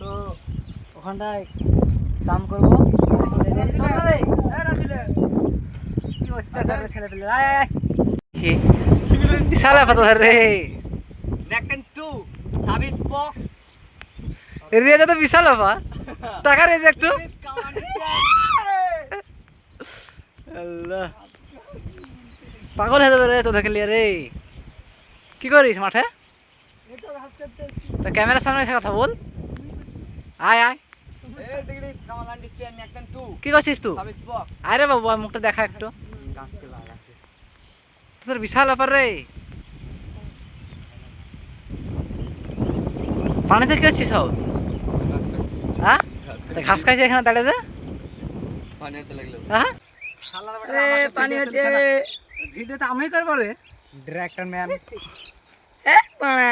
তো ওখানটায় করব। রে আয়, আয় বিশাল রেজা তো ব্যাপার। টাকা রেজা একটু। আল্লাহ। পাগল হয়ে যাবে রে তো দেখে লিয়ে রে। কি করিস মাঠে? তা ক্যামেরার সামনে এসে কথা বল। আয় আয়। কি করছিস তুই? আরে বাবু মুখটা দেখা একটু। তোর বিশাল ব্যাপার রে। পানিতে কি হচ্ছিস সব হ্যাঁ? ঘাস খাইছে এখানে দাঁড়িয়ে দে পানিতে লাগল। হ্যাঁ? পানি হচ্ছে ভিডিওটা আমি করব রে। ডিরেক্টর ম্যান এ, বাড়া।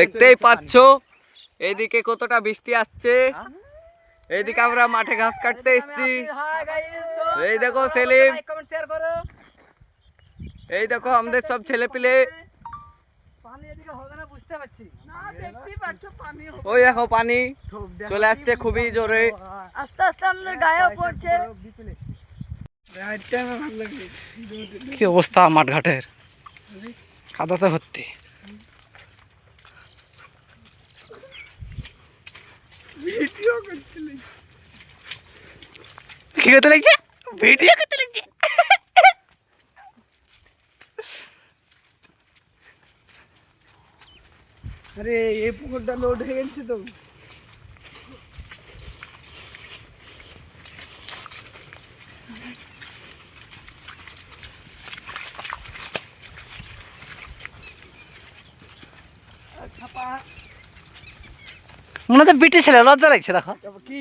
দেখতেই পাচ্ছো এইদিকে কতটা বৃষ্টি আসছে এইদিকে আমরা মাঠে ঘাস কাটতে এসেছি এই দেখো সেলিম কমেন্ট শেয়ার করো এই দেখো আমাদের সব ছেলে পিলে পানি এদিকে হবে না বুঝতে পারছি না, দেখতেই পাচ্ছ, পানি হবে। ওই দেখো পানি চলে আসছে খুবই জোরে আস্তে আস্তে আমাদের গায়েও পড়ছে। কি অবস্থা মাঠ ঘাটের কাদাতে ভর্তি। ভিডিও করছিলি। কি করতে লাগছে? ভিডিও করতে লাগছে। আরে এই পুকুরটা লোড হয়ে গেছে তো। মনে হচ্ছে বিটি ছেলে লজ্জা লাগছে দেখো। কি?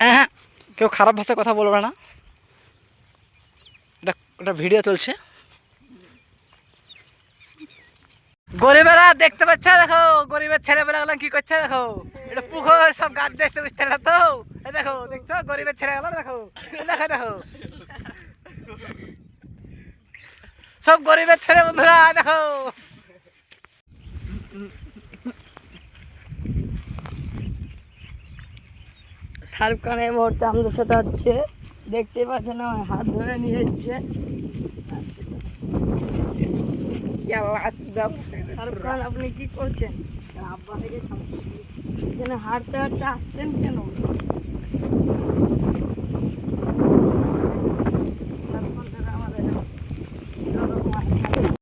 হ্যাঁ কেউ খারাপ ভাষায় কথা বলবে না। এটা এটা ভিডিও চলছে। গরিবেরা দেখতে পাচ্ছে দেখো। গরিবের ছেলেবেলাগুলো কি করছে দেখো। এটা পুকুর সব গাছ দেখতে বুঝতে তো? এই দেখো দেখছ? গরিবের ছেলেগুলো দেখো। দেখো দেখো। সব গরিবের ছেলে বন্ধুরা, দেখো। শাহরুখ খান এই মুহূর্তে আমাদের সাথে হচ্ছে। দেখতে পাচ্ছেন আমার হাত ধরে নিয়ে যাচ্ছে শাহরুখ খান, আপনি কি করছেন? এখানে হাঁটতে হাঁটতে আসছেন কেন?